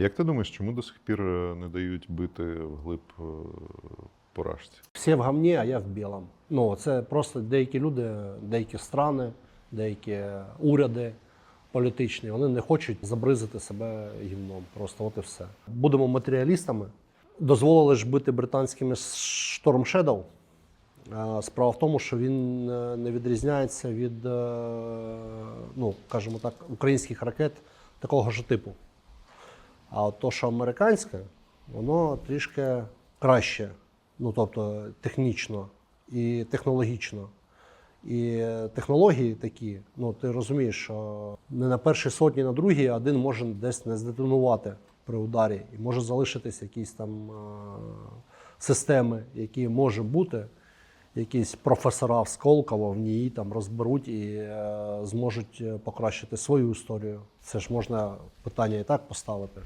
Як ти думаєш, чому до сих пір е, не дають бити вглиб е, поражці? Всі в гамні, а я в білому. Ну, це просто деякі люди, деякі страни, деякі уряди політичні, вони не хочуть забризати себе гівном. Просто от і все. Будемо матеріалістами. Дозволили ж бити британськими Storm Shadow. Е, Справа в тому, що він не відрізняється від, ну, скажімо так, українських ракет такого ж типу. А от то, що американське, воно трішки краще, ну тобто технічно і технологічно. І технології такі, ну ти розумієш, що не на першій сотні, на другій один може десь не здетонувати при ударі, і може залишитись якісь там е, системи, які може бути, якісь професора в Сколково в ній там розберуть і е, зможуть е, покращити свою історію. Це ж можна питання і так поставити.